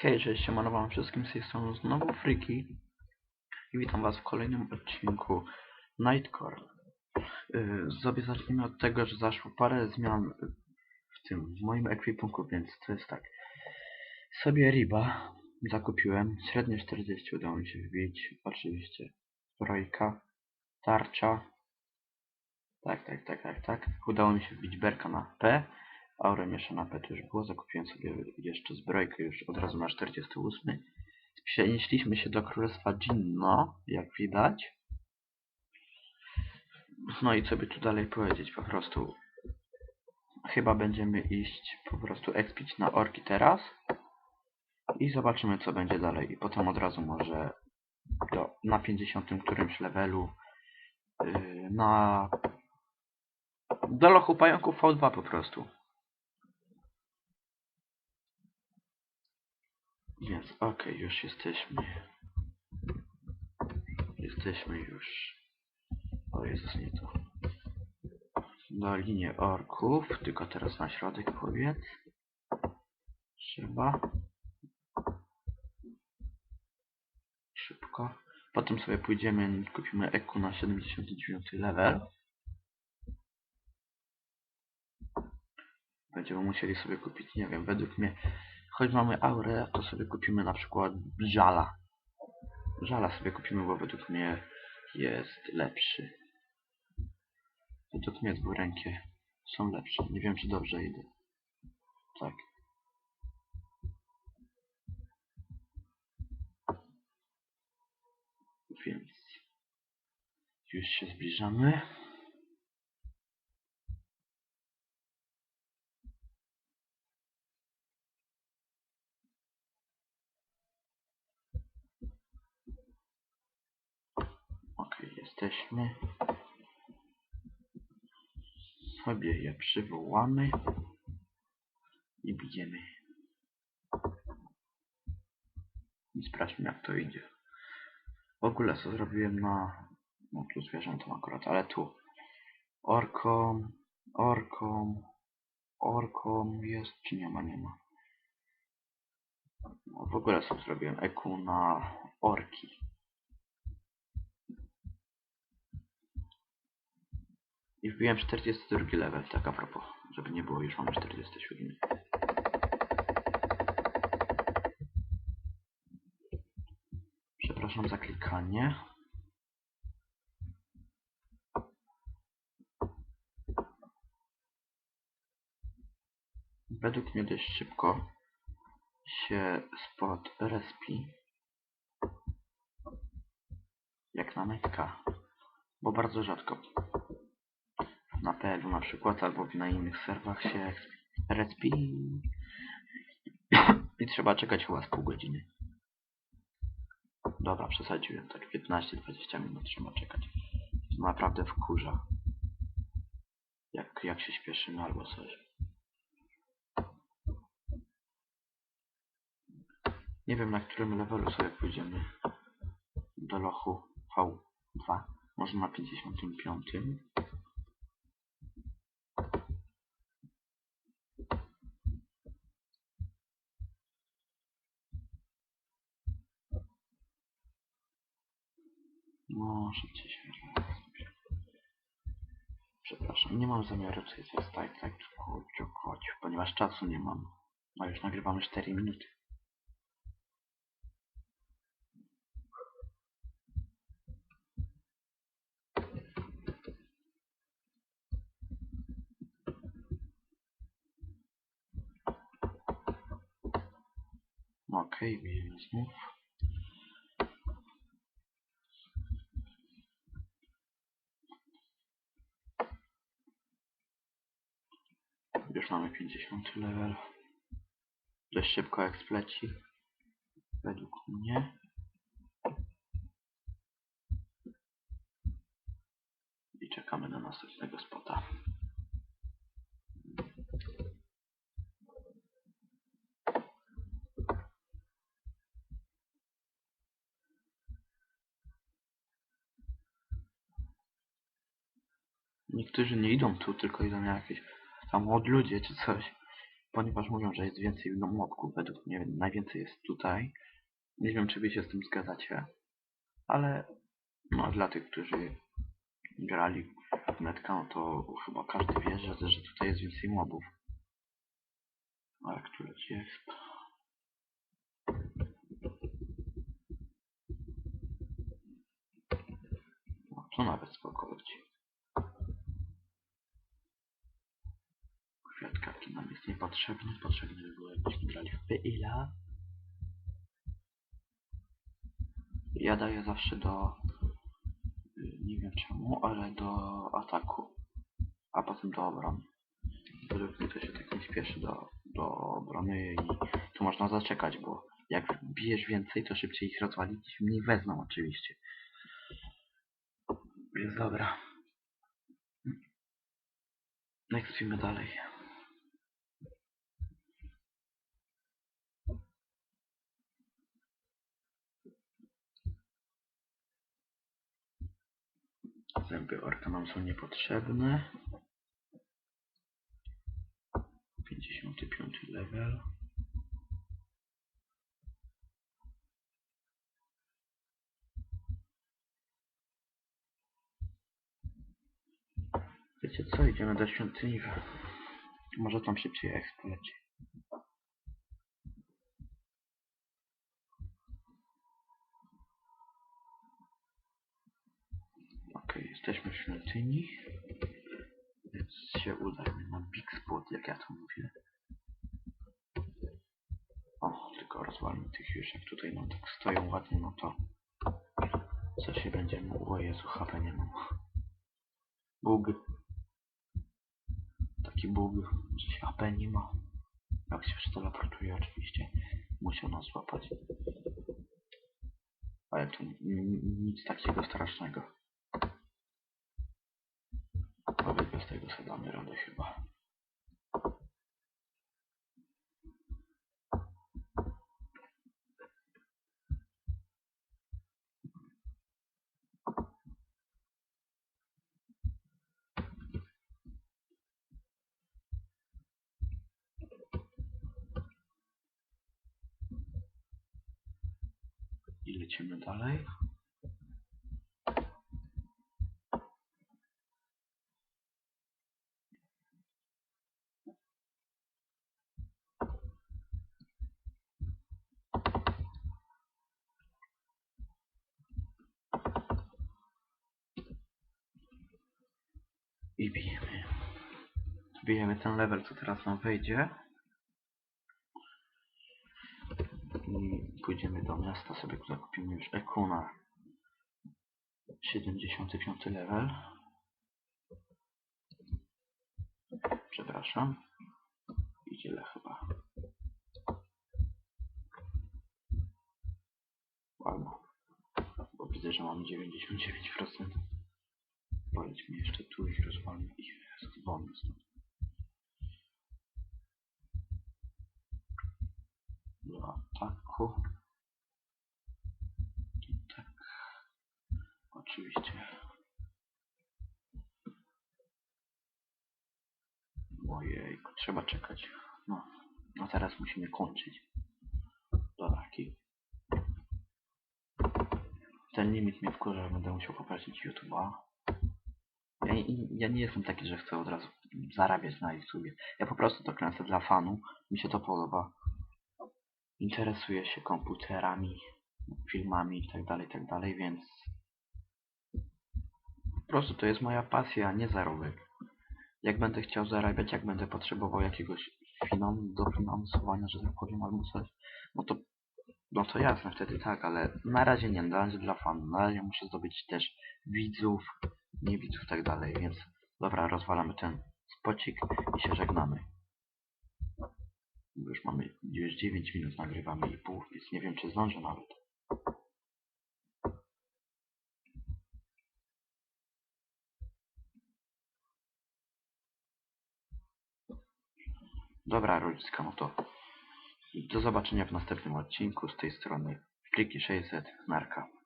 Hej, cześć, siemano wam wszystkim, z tej strony znowu Friki i witam was w kolejnym odcinku Nightcore. Yy, zacznijmy od tego, że zaszło parę zmian w tym, w moim ekwipunku, więc to jest tak. Sobie Riba zakupiłem, średnio 40 udało mi się wbić, oczywiście zbrojka, tarcza, tak, tak, tak, tak, tak. Udało mi się wbić Berka na P, Aurę mieszana P to już było, zakupiłem sobie jeszcze zbrojkę już od razu na 48. Przenieśliśmy się do Królestwa Jinno, jak widać. No i co by tu dalej powiedzieć, po prostu chyba będziemy iść po prostu expić na orki teraz i zobaczymy co będzie dalej i potem od razu może do, na 50 którymś levelu yy, na do lochu pająków V2 po prostu. Więc okej, już jesteśmy. Jesteśmy już. O Jezus, nie to. Na linię orków, tylko teraz na środek powiedz. Trzeba. Szybko. Potem sobie pójdziemy, kupimy EQ na 79 level. Będziemy musieli sobie kupić, nie wiem, według mnie choć mamy aurę, to sobie kupimy na przykład żala. Żala sobie kupimy, bo według mnie jest lepszy. Według mnie dwurękie są lepsze. Nie wiem, czy dobrze idę. Tak. Więc już się zbliżamy. Okej, jesteśmy. Sobie je przywołamy i bijemy. I sprawdźmy jak to idzie. W ogóle co zrobiłem na... No tu zwierzętom akurat, ale tu. Orką, orką, orką jest czy nie ma, nie ma. No, w ogóle co zrobiłem EQ na orki. I wbiłem 42 level, tak a propos, żeby nie było, już mam 47. Przepraszam za klikanie. Według mnie dość szybko się spot respi. Jak na metka. Bo bardzo rzadko na PL na przykład, albo na innych serwach się respi i trzeba czekać chyba z pół godziny. Dobra, przesadziłem, tak 15-20 minut trzeba czekać. Naprawdę wkurza. Jak, jak się śpieszymy albo coś. Nie wiem na którym levelu sobie pójdziemy do lochu V2. Może na 55. Szybciej się Przepraszam, nie mam zamiaru coś zostać tak ciukować, ponieważ czasu nie mam. A już nagrywamy 4 minuty. Okej, bijemy znów. Już mamy 50 level. Dość szybko jak spleci. Według mnie. I czekamy na następnego spota. Niektórzy nie idą tu, tylko idą na jakieś tam od ludzie czy coś. ponieważ mówią, że jest więcej no, mobków, według mnie najwięcej jest tutaj. Nie wiem, czy wy się z tym zgadzacie, ale no, dla tych, którzy grali w netka, no to chyba każdy wie, że, że tutaj jest więcej mobów. Ale któreś jest. No, nawet spoko. Niepotrzebny. Potrzebny by było, jakbyśmy grali w. Ja daję zawsze do... y, Nie wiem czemu, ale do ataku. A potem do obrony. Według mnie to się tak nie śpieszy do, do obrony i tu można zaczekać, bo jak bijesz więcej, to szybciej ich rozwalić. Mniej wezmą oczywiście. Jest dobra. Nextujmy dalej. Zęby orka nam są niepotrzebne. 55 level. Wiecie co, idziemy do świątyni. Może tam szybciej expo leci. Okej, jesteśmy w świątyni. Więc się udajmy na Big Spot, jak ja to mówię. O, tylko rozwalmy tych już, jak tutaj nam tak stoją ładnie, no to co się będzie mógł? O Jezu, HP nie mam. Bug. Taki bug, że się HP nie ma. Jak się teleportuje oczywiście, musiał nas złapać. Ale n- nic takiego strasznego. Nawet bez tego sobie damy radę chyba. I lecimy dalej. I bijemy. Bijemy ten level, co teraz nam wejdzie. I pójdziemy do miasta, sobie zakupimy już Ekuna. 75 level. Przepraszam. I tyle chyba. Albo. Bo widzę, że mam 99%. Polećmy jeszcze tu i rozwalmy ich z wolny stąd. Do ataku. Tak. Oczywiście. Ojejku, trzeba czekać. No, a teraz musimy kończyć. Dobra, kij. Ten limit mnie wkurza, będę musiał poprosić YouTube'a. Ja, ja nie jestem taki, że chcę od razu zarabiać na YouTubie. Ja po prostu to kręcę dla fanu. Mi się to podoba. Interesuję się komputerami, filmami itd., itd., więc po prostu to jest moja pasja, a nie zarobek. Jak będę chciał zarabiać, jak będę potrzebował jakiegoś finan dofinansowania, że tak powiem, albo coś, no to no to jasne, wtedy tak, ale na razie nie, na razie dla fanów, na razie muszę zdobyć też widzów, nie widzów tak dalej, więc dobra, rozwalamy ten spocik i się żegnamy. Już mamy, już 9 minut nagrywamy i pół, więc nie wiem czy zdążę nawet. Dobra, rodziska, no to do zobaczenia w następnym odcinku z tej strony Fliki 600 Narka.